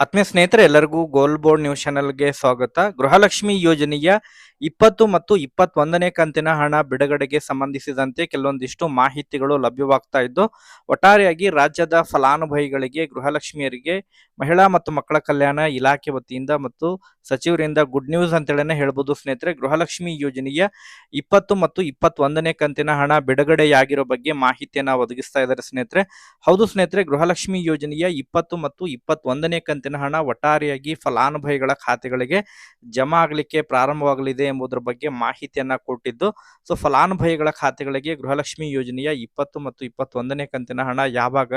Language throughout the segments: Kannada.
ಆತ್ಮೀಯ ಸ್ನೇಹಿತರೆ ಎಲ್ಲರಿಗೂ ಗೋಲ್ ಬೋರ್ಡ್ ನ್ಯೂಸ್ ಚಾನೆಲ್ಗೆ ಸ್ವಾಗತ. ಗೃಹಲಕ್ಷ್ಮಿ ಯೋಜನೆಯ ಇಪ್ಪತ್ತು ಮತ್ತು ಇಪ್ಪತ್ತೊಂದನೇ ಕಂತಿನ ಹಣ ಬಿಡುಗಡೆಗೆ ಸಂಬಂಧಿಸಿದಂತೆ ಕೆಲವೊಂದಿಷ್ಟು ಮಾಹಿತಿಗಳು ಲಭ್ಯವಾಗ್ತಾ ಇದ್ದು, ಒಟ್ಟಾರೆಯಾಗಿ ರಾಜ್ಯದ ಫಲಾನುಭವಿಗಳಿಗೆ, ಗೃಹಲಕ್ಷ್ಮಿಯರಿಗೆ, ಮಹಿಳಾ ಮತ್ತು ಮಕ್ಕಳ ಕಲ್ಯಾಣ ಇಲಾಖೆ ವತಿಯಿಂದ ಮತ್ತು ಸಚಿವರಿಂದ ಗುಡ್ ನ್ಯೂಸ್ ಅಂತೇಳಿ ಹೇಳ್ಬೋದು ಸ್ನೇಹಿತರೆ. ಗೃಹಲಕ್ಷ್ಮಿ ಯೋಜನೆಯ ಇಪ್ಪತ್ತು ಮತ್ತು ಇಪ್ಪತ್ತೊಂದನೇ ಕಂತಿನ ಹಣ ಬಿಡುಗಡೆಯಾಗಿರೋ ಬಗ್ಗೆ ಮಾಹಿತಿಯನ್ನ ಒದಗಿಸ್ತಾ ಇದ್ದಾರೆ ಸ್ನೇಹಿತರೆ. ಹೌದು ಸ್ನೇಹಿತರೆ, ಗೃಹಲಕ್ಷ್ಮಿ ಯೋಜನೆಯ ಇಪ್ಪತ್ತು ಮತ್ತು ಇಪ್ಪತ್ತೊಂದನೇ ಕಂತಿನ ಹಣ ಒಟ್ಟಾರೆಯಾಗಿ ಫಲಾನುಭವಿಗಳ ಖಾತೆಗಳಿಗೆ ಜಮಾ ಆಗಲಿಕ್ಕೆ ಪ್ರಾರಂಭವಾಗಲಿದೆ ಎಂಬುದರ ಬಗ್ಗೆ ಮಾಹಿತಿಯನ್ನ ಕೊಟ್ಟಿದ್ದು. ಸೊ ಫಲಾನುಭವಿಗಳ ಖಾತೆಗಳಿಗೆ ಗೃಹಲಕ್ಷ್ಮಿ ಯೋಜನೆಯ ಇಪ್ಪತ್ತು ಮತ್ತು ಇಪ್ಪತ್ತೊಂದನೇ ಕಂತಿನ ಹಣ ಯಾವಾಗ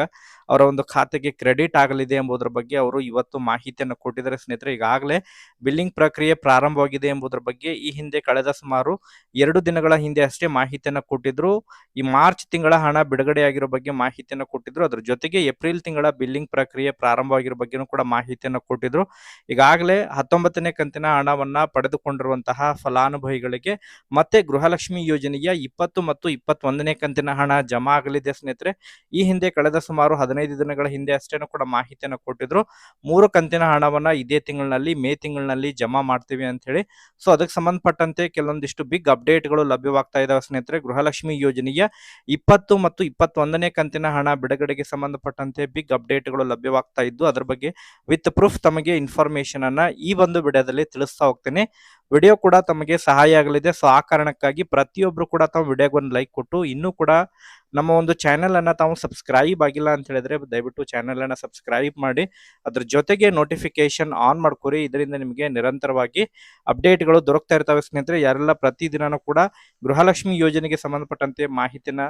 ಅವರ ಒಂದು ಖಾತೆಗೆ ಕ್ರೆಡಿಟ್ ಆಗಲಿದೆ ಎಂಬುದರ ಬಗ್ಗೆ ಅವರು ಇವತ್ತು ಮಾಹಿತಿಯನ್ನು ಕೊಟ್ಟಿದ್ದಾರೆ. ಸ್ನೇಹಿತರೆ, ಈಗಾಗಲೇ ಬಿಲ್ಲಿಂಗ್ ಪ್ರಕ್ರಿಯೆ ಪ್ರಾರಂಭವಾಗಿದೆ ಎಂಬುದರ ಬಗ್ಗೆ ಈ ಹಿಂದೆ ಕಳೆದ ಸುಮಾರು ಎರಡು ದಿನಗಳ ಹಿಂದೆ ಅಷ್ಟೇ ಮಾಹಿತಿಯನ್ನು ಕೊಟ್ಟಿದ್ರು. ಈ ಮಾರ್ಚ್ ತಿಂಗಳ ಹಣ ಬಿಡುಗಡೆಯಾಗಿರೋ ಬಗ್ಗೆ ಮಾಹಿತಿಯನ್ನು ಕೊಟ್ಟಿದ್ರು. ಅದ್ರ ಜೊತೆಗೆ ಏಪ್ರಿಲ್ ತಿಂಗಳ ಬಿಲ್ಲಿಂಗ್ ಪ್ರಕ್ರಿಯೆ ಪ್ರಾರಂಭವಾಗಿರೋ ಬಗ್ಗೆನೂ ಕೂಡ ಮಾಹಿತಿಯನ್ನು ಕೊಟ್ಟಿದ್ರು. ಈಗಾಗಲೇ ಹತ್ತೊಂಬತ್ತನೇ ಕಂತಿನ ಹಣವನ್ನ ಪಡೆದುಕೊಂಡಿರುವಂತಹ ಫಲಾನುಭವಿಗಳಿಗೆ ಮತ್ತೆ ಗೃಹಲಕ್ಷ್ಮಿ ಯೋಜನೆಯ ಇಪ್ಪತ್ತು ಮತ್ತು ಇಪ್ಪತ್ತೊಂದನೇ ಕಂತಿನ ಹಣ ಜಮಾ ಆಗಲಿದೆ ಸ್ನೇಹಿತರೆ. ಈ ಹಿಂದೆ ಕಳೆದ ಸುಮಾರು ಹದಿನೈದು ದಿನಗಳ ಹಿಂದೆ ಅಷ್ಟೇನು ಕೂಡ ಮಾಹಿತಿಯನ್ನು ಕೊಟ್ಟಿದ್ರು. ಮೂರು ಕಂತಿನ ಹಣವನ್ನ ಇದೇ ತಿಂಗಳಿನಲ್ಲಿ, ಮೇ ತಿಂಗಳಿನಲ್ಲಿ ಜಮಾ ಮಾಡ್ತೀವಿ ಅಂತ ಹೇಳಿ ಸೊ, ಅದಕ್ಕೆ ಸಂಬಂಧಪಟ್ಟಂತೆ ಕೆಲವೊಂದಿಷ್ಟು ಬಿಗ್ ಅಪ್ಡೇಟ್ಗಳು ಲಭ್ಯವಾಗ್ತಾ ಇದಾವೆ ಸ್ನೇಹಿತರೆ. ಗೃಹಲಕ್ಷ್ಮಿ ಯೋಜನೆಯ ಇಪ್ಪತ್ತು ಮತ್ತು ಇಪ್ಪತ್ತೊಂದನೇ ಕಂತಿನ ಹಣ ಬಿಡುಗಡೆಗೆ ಸಂಬಂಧಪಟ್ಟಂತೆ ಬಿಗ್ ಅಪ್ಡೇಟ್ಗಳು ಲಭ್ಯವಾಗ್ತಾ ಇದ್ದು, ಅದರ ಬಗ್ಗೆ ವಿತ್ ಪ್ರೂಫ್ ತಮಗೆ ಇನ್ಫಾರ್ಮೇಶನ್ ಅನ್ನ ಈ ಒಂದು ವಿಡಿಯೋದಲ್ಲಿ ತಿಳಿಸ್ತಾ ಹೋಗ್ತೇನೆ. ವಿಡಿಯೋ ಕೂಡ ತಮಗೆ ಸಹಾಯ ಆಗಲಿದೆ. ಸೊ ಆ ಕಾರಣಕ್ಕಾಗಿ ಪ್ರತಿಯೊಬ್ರು ಕೂಡ ತಮ್ಮ ವಿಡಿಯೋಗೆ ಒಂದು ಲೈಕ್ ಕೊಟ್ಟು ಇನ್ನೂ ಕೂಡ ನಮ್ಮ ಒಂದು ಚಾನೆಲ್ ಅನ್ನ ತಾವು ಸಬ್ಸ್ಕ್ರೈಬ್ ಆಗಿಲ್ಲ ಅಂತ ಹೇಳಿದ್ರೆ ದಯವಿಟ್ಟು ಚಾನೆಲ್ ಅನ್ನ ಸಬ್ಸ್ಕ್ರೈಬ್ ಮಾಡಿ, ಅದ್ರ ಜೊತೆಗೆ ನೋಟಿಫಿಕೇಶನ್ ಆನ್ ಮಾಡ್ಕೊರಿ. ಇದರಿಂದ ನಿಮಗೆ ನಿರಂತರವಾಗಿ ಅಪ್ಡೇಟ್ಗಳು ದೊರಕ್ತಾ ಇರ್ತವೆ ಸ್ನೇಹಿತರೆ. ಯಾರೆಲ್ಲ ಪ್ರತಿದಿನನೂ ಕೂಡ ಗೃಹಲಕ್ಷ್ಮಿ ಯೋಜನೆಗೆ ಸಂಬಂಧಪಟ್ಟಂತೆ ಮಾಹಿತಿನ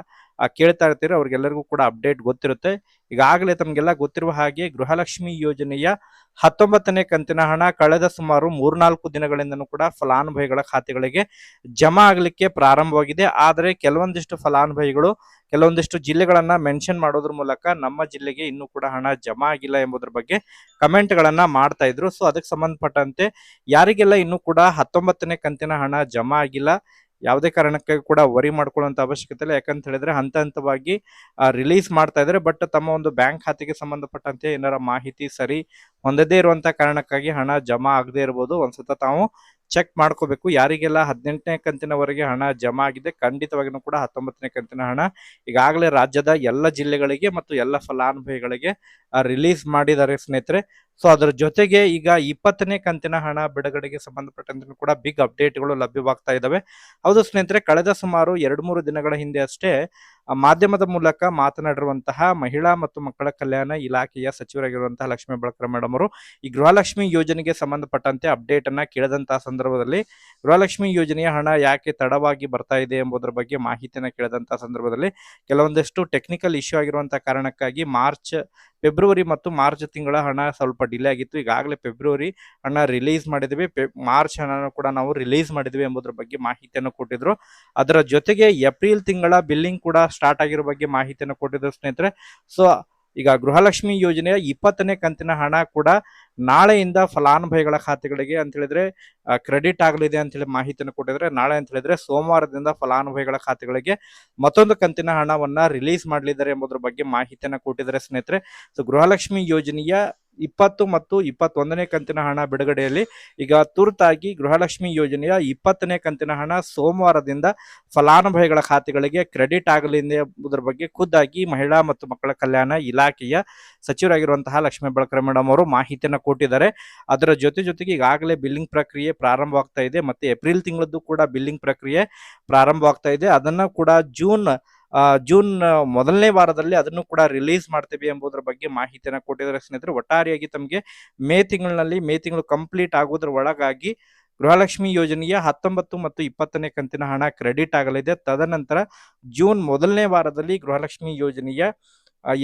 ಕೇಳ್ತಾ ಇರ್ತೀರಿ ಅವ್ರಿಗೆಲ್ಲರಿಗೂ ಕೂಡ ಅಪ್ಡೇಟ್ ಗೊತ್ತಿರುತ್ತೆ. ಈಗಾಗಲೇ ತಮಗೆಲ್ಲ ಗೊತ್ತಿರುವ ಹಾಗೆ ಗೃಹಲಕ್ಷ್ಮಿ ಯೋಜನೆಯ ಹತ್ತೊಂಬತ್ತನೇ ಕಂತಿನ ಹಣ ಕಳೆದ ಸುಮಾರು ಮೂರ್ನಾಲ್ಕು ದಿನಗಳಿಂದನೂ ಕೂಡ ಫಲಾನುಭವಿಗಳ ಖಾತೆಗಳಿಗೆ ಜಮಾ ಆಗಲಿಕ್ಕೆ ಪ್ರಾರಂಭವಾಗಿದೆ. ಆದರೆ ಕೆಲವೊಂದಿಷ್ಟು ಫಲಾನುಭವಿಗಳು ಕೆಲವೊಂದಿಷ್ಟು ಜಿಲ್ಲೆಗಳನ್ನ ಮೆನ್ಷನ್ ಮಾಡೋದ್ರ ಮೂಲಕ ನಮ್ಮ ಜಿಲ್ಲೆಗೆ ಇನ್ನೂ ಕೂಡ ಹಣ ಜಮಾ ಆಗಿಲ್ಲ ಎಂಬುದರ ಬಗ್ಗೆ ಕಮೆಂಟ್ ಗಳನ್ನ ಮಾಡ್ತಾ ಇದ್ರು. ಸೊ ಅದಕ್ಕೆ ಸಂಬಂಧಪಟ್ಟಂತೆ ಯಾರಿಗೆಲ್ಲ ಇನ್ನೂ ಕೂಡ ಹತ್ತೊಂಬತ್ತನೇ ಕಂತಿನ ಹಣ ಜಮಾ ಆಗಿಲ್ಲ, ಯಾವುದೇ ಕಾರಣಕ್ಕೆ ಕೂಡ ವರಿ ಮಾಡ್ಕೊಳ್ಳುವಂತ ಅವಶ್ಯಕತೆ ಇಲ್ಲ. ಯಾಕಂತ ಹೇಳಿದ್ರೆ ಹಂತ ಹಂತವಾಗಿ ರಿಲೀಸ್ ಮಾಡ್ತಾ ಇದ್ದಾರೆ. ಬಟ್ ತಮ್ಮ ಒಂದು ಬ್ಯಾಂಕ್ ಖಾತೆಗೆ ಸಂಬಂಧಪಟ್ಟಂತೆ ಏನಾರ ಮಾಹಿತಿ ಸರಿ ಹೊಂದದೇ ಇರುವಂತ ಕಾರಣಕ್ಕಾಗಿ ಹಣ ಜಮಾ ಆಗದೆ ಇರಬಹುದು ಒಂದ್ಸತ ತಾವು ಚೆಕ್ ಮಾಡ್ಕೋಬೇಕು. ಯಾರಿಗೆಲ್ಲ ಹದಿನೆಂಟನೇ ಕಂತಿನವರೆಗೆ ಹಣ ಜಮಾ ಆಗಿದೆ ಖಂಡಿತವಾಗಿಯೂ ಕೂಡ ಹತ್ತೊಂಬತ್ತನೇ ಕಂತಿನ ಹಣ ಈಗಾಗಲೇ ರಾಜ್ಯದ ಎಲ್ಲ ಜಿಲ್ಲೆಗಳಿಗೆ ಮತ್ತು ಎಲ್ಲ ಫಲಾನುಭವಿಗಳಿಗೆ ರಿಲೀಸ್ ಮಾಡಿದ್ದಾರೆ ಸ್ನೇಹಿತರೆ. ಸೊ ಅದರ ಜೊತೆಗೆ ಈಗ ಇಪ್ಪತ್ತನೇ ಕಂತಿನ ಹಣ ಬಿಡುಗಡೆಗೆ ಸಂಬಂಧಪಟ್ಟಂತೆ ಕೂಡ ಬಿಗ್ ಅಪ್ಡೇಟ್ಗಳು ಲಭ್ಯವಾಗ್ತಾ ಇದ್ದಾವೆ ಹೌದು ಸ್ನೇಹಿತರೆ, ಕಳೆದ ಸುಮಾರು ಎರಡು ಮೂರು ದಿನಗಳ ಹಿಂದೆ ಅಷ್ಟೇ ಮಾಧ್ಯಮದ ಮೂಲಕ ಮಾತನಾಡಿರುವಂತಹ ಮಹಿಳಾ ಮತ್ತು ಮಕ್ಕಳ ಕಲ್ಯಾಣ ಇಲಾಖೆಯ ಸಚಿವರಾಗಿರುವಂತಹ ಲಕ್ಷ್ಮೀ ಬಳಕರ ಮೇಡಮ್ ಅವರು ಈ ಗೃಹಲಕ್ಷ್ಮಿ ಯೋಜನೆಗೆ ಸಂಬಂಧಪಟ್ಟಂತೆ ಅಪ್ಡೇಟ್ ಅನ್ನ ಕೇಳಿದಂತಹ ಸಂದರ್ಭದಲ್ಲಿ ಗೃಹಲಕ್ಷ್ಮಿ ಯೋಜನೆಯ ಹಣ ಯಾಕೆ ತಡವಾಗಿ ಬರ್ತಾ ಇದೆ ಎಂಬುದರ ಬಗ್ಗೆ ಮಾಹಿತಿಯನ್ನು ಕೇಳಿದಂತಹ ಸಂದರ್ಭದಲ್ಲಿ ಕೆಲವೊಂದಷ್ಟು ಟೆಕ್ನಿಕಲ್ ಇಶ್ಯೂ ಆಗಿರುವಂತಹ ಕಾರಣಕ್ಕಾಗಿ ಮಾರ್ಚ್, ಫೆಬ್ರವರಿ ಮತ್ತು ಮಾರ್ಚ್ ತಿಂಗಳ ಹಣ ಸ್ವಲ್ಪ ಡಿಲೇ ಆಗಿತ್ತು. ಈಗಾಗಲೇ ಫೆಬ್ರವರಿ ಹಣ ರಿಲೀಸ್ ಮಾಡಿದ್ವಿ. ಮಾರ್ಚ್ ಹಣನ ಕೂಡ ನಾವು ರಿಲೀಸ್ ಮಾಡಿದ್ವಿ ಎಂಬುದರ ಬಗ್ಗೆ ಮಾಹಿತಿಯನ್ನು ಕೊಟ್ಟಿದ್ರು. ಅದರ ಜೊತೆಗೆ ಏಪ್ರಿಲ್ ತಿಂಗಳ ಬಿಲ್ಲಿಂಗ್ ಕೂಡ ಸ್ಟಾರ್ಟ್ ಆಗಿರೋ ಬಗ್ಗೆ ಮಾಹಿತಿಯನ್ನು ಕೊಟ್ಟಿದ್ರು ಸ್ನೇಹಿತರೆ. ಸೊ ಈಗ ಗೃಹಲಕ್ಷ್ಮಿ ಯೋಜನೆಯ ಇಪ್ಪತ್ತನೇ ಕಂತಿನ ಹಣ ಕೂಡ ನಾಳೆಯಿಂದ ಫಲಾನುಭವಿಗಳ ಖಾತೆಗಳಿಗೆ ಅಂತ ಹೇಳಿದ್ರೆ ಕ್ರೆಡಿಟ್ ಆಗಲಿದೆ ಅಂತ ಹೇಳಿ ಮಾಹಿತಿಯನ್ನು ಕೊಟ್ಟಿದ್ರೆ, ನಾಳೆ ಅಂತ ಹೇಳಿದ್ರೆ ಸೋಮವಾರದಿಂದ ಫಲಾನುಭವಿಗಳ ಖಾತೆಗಳಿಗೆ ಮತ್ತೊಂದು ಕಂತಿನ ಹಣವನ್ನ ರಿಲೀಸ್ ಮಾಡಲಿದ್ದಾರೆ ಎಂಬುದರ ಬಗ್ಗೆ ಮಾಹಿತಿಯನ್ನು ಕೊಟ್ಟಿದ್ದಾರೆ ಸ್ನೇಹಿತರೆ. ಸೊ ಗೃಹಲಕ್ಷ್ಮಿ ಯೋಜನೆಯ ಇಪ್ಪತ್ತು ಮತ್ತು ಇಪ್ಪತ್ತೊಂದನೇ ಕಂತಿನ ಹಣ ಬಿಡುಗಡೆಯಲ್ಲಿ ಈಗ ತುರ್ತಾಗಿ ಗೃಹಲಕ್ಷ್ಮಿ ಯೋಜನೆಯ ಇಪ್ಪತ್ತನೇ ಕಂತಿನ ಹಣ ಸೋಮವಾರದಿಂದ ಫಲಾನುಭವಿಗಳ ಖಾತೆಗಳಿಗೆ ಕ್ರೆಡಿಟ್ ಆಗಲಿ ಎಂಬುದರ ಬಗ್ಗೆ ಖುದ್ದಾಗಿ ಮಹಿಳಾ ಮತ್ತು ಮಕ್ಕಳ ಕಲ್ಯಾಣ ಇಲಾಖೆಯ ಸಚಿವರಾಗಿರುವಂತಹ ಲಕ್ಷ್ಮೀ ಬಳಕರ ಮೇಡಮ್ ಅವರು ಮಾಹಿತಿಯನ್ನು ಕೊಟ್ಟಿದ್ದಾರೆ. ಅದರ ಜೊತೆ ಜೊತೆಗೆ ಈಗಾಗಲೇ ಬಿಲ್ಲಿಂಗ್ ಪ್ರಕ್ರಿಯೆ ಪ್ರಾರಂಭವಾಗ್ತಾ ಇದೆ ಮತ್ತೆ ಏಪ್ರಿಲ್ ತಿಂಗಳದ್ದು ಕೂಡ ಬಿಲ್ಲಿಂಗ್ ಪ್ರಕ್ರಿಯೆ ಪ್ರಾರಂಭವಾಗ್ತಾ ಇದೆ. ಅದನ್ನು ಕೂಡ ಜೂನ್ ಜೂನ್ ಮೊದಲನೇ ವಾರದಲ್ಲಿ ಅದನ್ನು ಕೂಡ ರಿಲೀಸ್ ಮಾಡ್ತೀವಿ ಎಂಬುದರ ಬಗ್ಗೆ ಮಾಹಿತಿಯನ್ನು ಕೊಟ್ಟಿದ್ದಾರೆ ಸ್ನೇಹಿತರೆ. ಒಟ್ಟಾರೆಯಾಗಿ ತಮಗೆ ಮೇ ತಿಂಗಳಿನಲ್ಲಿ, ಮೇ ತಿಂಗಳು ಕಂಪ್ಲೀಟ್ ಆಗೋದ್ರ ಒಳಗಾಗಿ ಗೃಹಲಕ್ಷ್ಮಿ ಯೋಜನೆಯ ಹತ್ತೊಂಬತ್ತು ಮತ್ತು ಇಪ್ಪತ್ತನೇ ಕಂತಿನ ಹಣ ಕ್ರೆಡಿಟ್ ಆಗಲಿದೆ. ತದನಂತರ ಜೂನ್ ಮೊದಲನೇ ವಾರದಲ್ಲಿ ಗೃಹಲಕ್ಷ್ಮಿ ಯೋಜನೆಯ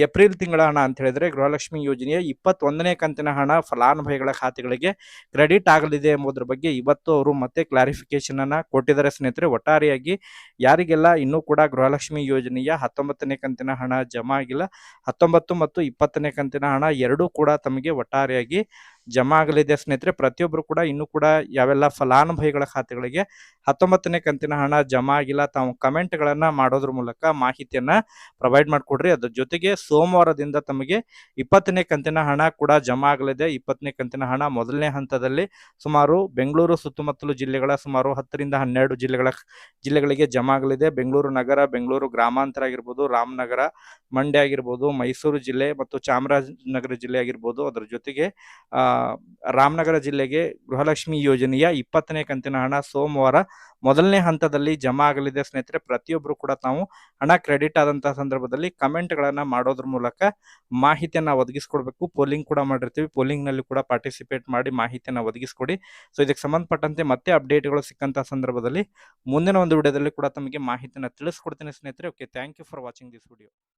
ಏಪ್ರಿಲ್ ತಿಂಗಳ ಹಣ ಅಂತ ಹೇಳಿದ್ರೆ ಗೃಹಲಕ್ಷ್ಮಿ ಯೋಜನೆಯ ಇಪ್ಪತ್ತೊಂದನೇ ಕಂತಿನ ಹಣ ಫಲಾನುಭವಿಗಳ ಖಾತೆಗಳಿಗೆ ಕ್ರೆಡಿಟ್ ಆಗಲಿದೆ ಎಂಬುದರ ಬಗ್ಗೆ ಇವತ್ತು ಅವರು ಮತ್ತೆ ಕ್ಲಾರಿಫಿಕೇಶನ್ ಅನ್ನ ಕೊಟ್ಟಿದ್ದಾರೆ. ಸ್ನೇಹಿತರೆ, ಒಟ್ಟಾರೆಯಾಗಿ ಯಾರಿಗೆಲ್ಲ ಇನ್ನೂ ಕೂಡ ಗೃಹಲಕ್ಷ್ಮಿ ಯೋಜನೆಯ ಹತ್ತೊಂಬತ್ತನೇ ಕಂತಿನ ಹಣ ಜಮಾ ಆಗಿಲ್ಲ, ಹತ್ತೊಂಬತ್ತು ಮತ್ತು ಇಪ್ಪತ್ತನೇ ಕಂತಿನ ಹಣ ಎರಡೂ ಕೂಡ ತಮಗೆ ಒಟ್ಟಾರೆಯಾಗಿ ಜಮಾ ಆಗಲಿದೆ. ಸ್ನೇಹಿತರೆ ಪ್ರತಿಯೊಬ್ಬರು ಕೂಡ ಇನ್ನೂ ಕೂಡ ಯಾವೆಲ್ಲ ಫಲಾನುಭವಿಗಳ ಖಾತೆಗಳಿಗೆ ಹತ್ತೊಂಬತ್ತನೇ ಕಂತಿನ ಹಣ ಜಮಾ ಆಗಿಲ್ಲ, ತಾವು ಕಮೆಂಟ್ಗಳನ್ನು ಮಾಡೋದ್ರ ಮೂಲಕ ಮಾಹಿತಿಯನ್ನ ಪ್ರೊವೈಡ್ ಮಾಡಿಕೊಡ್ರಿ. ಅದ್ರ ಜೊತೆಗೆ ಸೋಮವಾರದಿಂದ ತಮಗೆ ಇಪ್ಪತ್ತನೇ ಕಂತಿನ ಹಣ ಕೂಡ ಜಮಾ ಆಗಲಿದೆ. ಇಪ್ಪತ್ತನೇ ಕಂತಿನ ಹಣ ಮೊದಲನೇ ಹಂತದಲ್ಲಿ ಸುಮಾರು ಬೆಂಗಳೂರು ಸುತ್ತಮುತ್ತಲು ಜಿಲ್ಲೆಗಳ ಸುಮಾರು ಹತ್ತರಿಂದ ಹನ್ನೆರಡು ಜಿಲ್ಲೆಗಳ ಜಿಲ್ಲೆಗಳಿಗೆ ಜಮಾ ಆಗಲಿದೆ. ಬೆಂಗಳೂರು ನಗರ, ಬೆಂಗಳೂರು ಗ್ರಾಮಾಂತರ ಆಗಿರ್ಬೋದು, ರಾಮನಗರ, ಮಂಡ್ಯ ಆಗಿರ್ಬೋದು, ಮೈಸೂರು ಜಿಲ್ಲೆ ಮತ್ತು ಚಾಮರಾಜನಗರ ಜಿಲ್ಲೆ ಆಗಿರ್ಬೋದು. ಅದರ ಜೊತೆಗೆ ರಾಮನಗರ ಜಿಲ್ಲೆಗೆ ಗೃಹಲಕ್ಷ್ಮಿ ಯೋಜನೆಯ ಇಪ್ಪತ್ತನೇ ಕಂತಿನ ಹಣ ಸೋಮವಾರ ಮೊದಲನೇ ಹಂತದಲ್ಲಿ ಜಮಾ ಆಗಲಿದೆ ಸ್ನೇಹಿತರೆ ಪ್ರತಿಯೊಬ್ಬರು ಕೂಡ ತಾವು ಹಣ ಕ್ರೆಡಿಟ್ ಆದಂತಹ ಸಂದರ್ಭದಲ್ಲಿ ಕಮೆಂಟ್ಗಳನ್ನು ಮಾಡೋದ್ರ ಮೂಲಕ ಮಾಹಿತಿಯನ್ನ ಒದಗಿಸ್ಕೊಡ್ಬೇಕು. ಪೋಲಿಂಗ್ ಕೂಡ ಮಾಡಿರ್ತೀವಿ. ಪೋಲಿಂಗ್ನಲ್ಲಿ ಕೂಡ ಪಾರ್ಟಿಸಿಪೇಟ್ ಮಾಡಿ ಮಾಹಿತಿಯನ್ನ ಒದಗಿಸ್ಕೊಡಿ. ಸೊ ಇದಕ್ಕೆ ಸಂಬಂಧಪಟ್ಟಂತೆ ಮತ್ತೆ ಅಪ್ಡೇಟ್ಗಳು ಸಿಕ್ಕಂತಹ ಸಂದರ್ಭದಲ್ಲಿ ಮುಂದಿನ ಒಂದು ವಿಡಿಯೋದಲ್ಲಿ ಕೂಡ ತಮಗೆ ಮಾಹಿತಿಯನ್ನು ತಿಳಿಸ್ಕೊಡ್ತೀನಿ ಸ್ನೇಹಿತರೆ. Okay thank you for watching this video